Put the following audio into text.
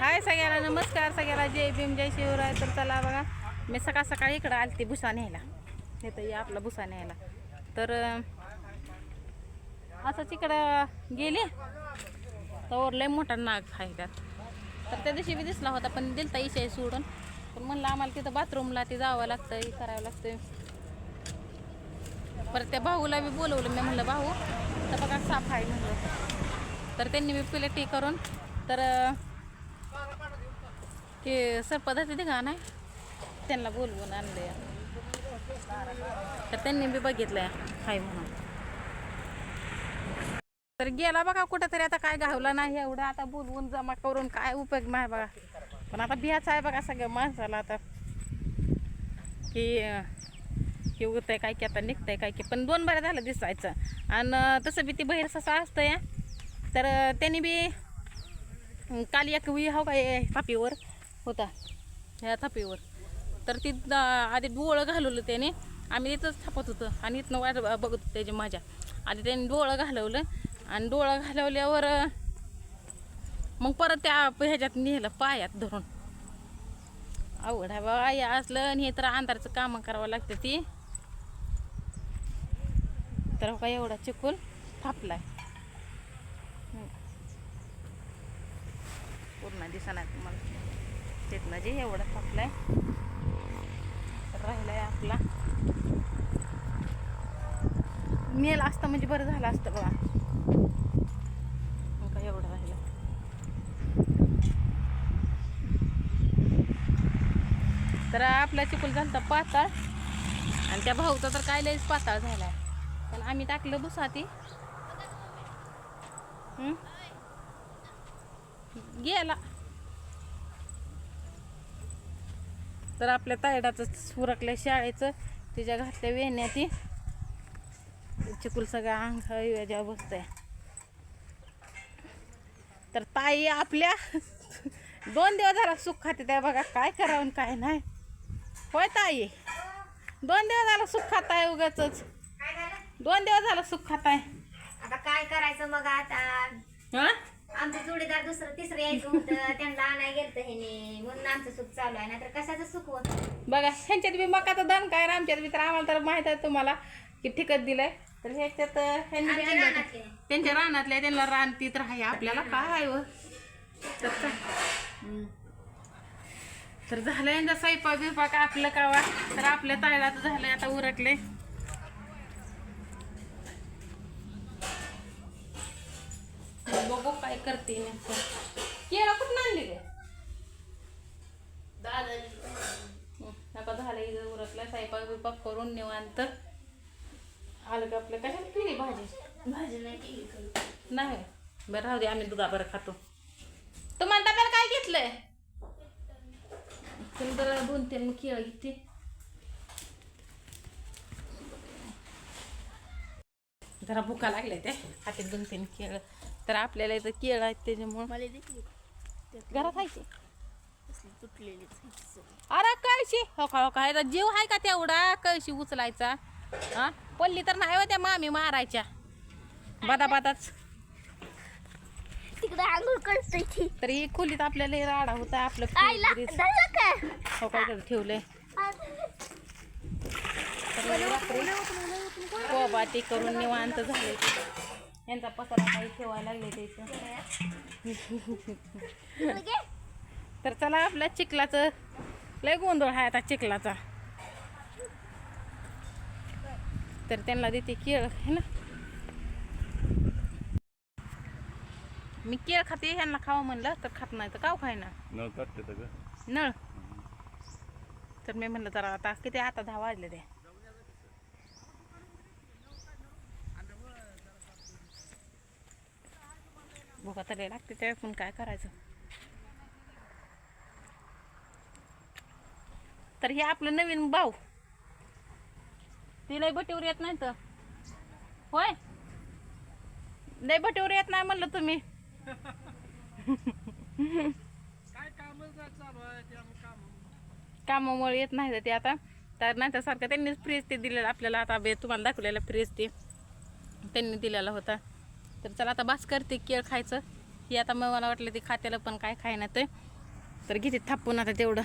हाय सगळ्याला नमस्कार सगळ्याला. जय भीम जय शिवराय. तर चला बघा मी सकाळ सकाळी इकडं आलती भुसा न्यायला. हे तर आपला भुसा न्यायला. तर असंच इकडं गेले. तर लय मोठा नाग आहे त्यात. तर त्या दिवशी बी दिसला होता पण दिलता इशा सोडून. पण म्हणलं आम्हाला तिथं बाथरूमला ते जावं लागतं हे करावं लागतं परत त्या भाऊला बी बोलवलं मी म्हणलं भाऊ तर बघा साफ आहे म्हणलं. तर त्यांनी बी प्लेटी करून तर ते सरपदाचे ते गाणं आहे त्यांना बोलवून आणले तर त्यांनी बी बघितलंय हाय म्हणून. तर गेला बघा कुठं तरी आता काय घावला नाही एवढं. आता बोलवून जमा करून काय उपयोग नाही बघा. पण आता बियाचा आहे बघा सगळ्या माणसाला आता. की अं, की उगतंय काय की आता निघतंय काय की. पण दोन बऱ्या झालं दिसायचं. आणि तसं बी ती बहिर ससा असतं या तर त्यांनी बी काल एक वी हो काय थापीवर होता. ह्या थापीवर. तर ती आधी डोळं घालवलं त्याने. आम्ही तिथंच थापत होतो आणि इथनं वाट बघत होतो त्याची मजा आधी त्याने डोळं घालवलं आणि डोळं घालवल्यावर मग परत त्या ह्याच्यात नेलं पायात धरून. अवघड आहे बाबा या असलं आणि हे तर अंधारचं कामं करावं लागतं ती. तर का एवढा चिकूल थापलाय हम्म. पूर्ण दिसणार तुम्हाला. तिथनं जे एवढा आहे तर राहिलाय आपला. मेल असतं म्हणजे बरं झालं असतं बघा. का एवढं राहिलं. तर आपला चिकूल झालता पाताळ. आणि त्या भाऊचा तर काय लयच पाताळ आहे पण आम्ही टाकलं बुसाती गेला. तर आपल्या तायडाचं सुरकल्या शाळेचं तिच्या घातल्या वेण्या ती. चिकूल सगळं अंग वेजा बसतंय तर ताई आपल्या दोन दिवस झाला सुख खाते त्या बघा काय करावं काय नाही. होय ताई दोन दिवस झाला सुख खाताय उगाच काय झालं? दोन दिवस झाला सुख खाताय. आता काय करायचं मग आता? हा? आमचं जोडीदार दुसरं तिसरं यायचं होतं. त्यांना आणाय गेलतं ह्याने म्हणून आमचं सुख चालू आहे. नाहीतर कशाचं सुख होत? बघा ह्यांच्यात बी मकाचं दान काय? आणि आमच्यात बी तर आम्हाला तर माहीत आहे तुम्हाला की ठिकत दिलंय. तर ह्याच्यात ह्यांनी बी आमच्या आणलं होतं. रानातले. त्यांच्या रानातल्या त्यांना रान ती तर आहे. आपल्याला काय व? तर काय? हम्म. तर झालं यांचा स्वयंपाक बिपाक आपलं कावा? तर आपल्या तायलात झालंय आता उरकले. करते नेमकं. केळं कुठून आणली गे? नका झालं इथं उरकलं स्वयंपाक बिपाक करून निवांत. आलं का आपलं? कशाला केली भाजी? भाजी नाही केली. नाही. बरं राहू दे आम्ही दुधा बरं खातो. तुम्हाला डब्याला काय घेतलंय? तुम्ही बरं दोन तीन मग केळं घेते. जरा भुका लागले ते खाते दोन तीन केळं. तर आपल्याला इथं केळं आहेत त्याच्यामुळं. घरात खायचे अरे कळशी. हो का हो का. ह्याचा जीव आहे का तेवढा? कळशी उचलायचा. हा? पल्ली तर नाही हो त्या मामी मारायच्या. बदा बदाच. तिकडे आंघोळ करतोय ती. तर ही खोलीत आपल्याला हे राडा होता आपलं आईला फ्रीज हो काय इकडे ठेवलंय. तर रात्री करून निवांत झाले. यांचा पसारा काही ठेवायला लागले त्याचं. तर चला आपल्या चिखलाचं लय गोंधळ आहे आता चिखलाचा. तर त्यांना देते केळ है ना? मी केळ खाते ह्यांना खावं म्हणलं तर खात नाही तर काव खायना? नळ नळ? तर मी म्हणलं जरा आता किती आता दहा वाजले ते. भुका तरी लागते त्या पण काय करायचं? तर हे आपलं नवीन भाऊ. ती लय बटीवर येत नाही तर. होय? लय बटीवर येत नाही म्हणलं तुम्ही. कामामुळे येत नाही ते आता. तर नाही तर सारखं त्यांनीच फ्रीज ते दिलेलं आपल्याला. आता बे तुम्हाला दाखवलेलं फ्रीज ते. त्यांनी दिलेला होता. तर चला आता बास करते केळ खायचं. ही आता मग मला वाटलं ते खात्याला पण काय खायना ते. तर घेते थापून आता तेवढं.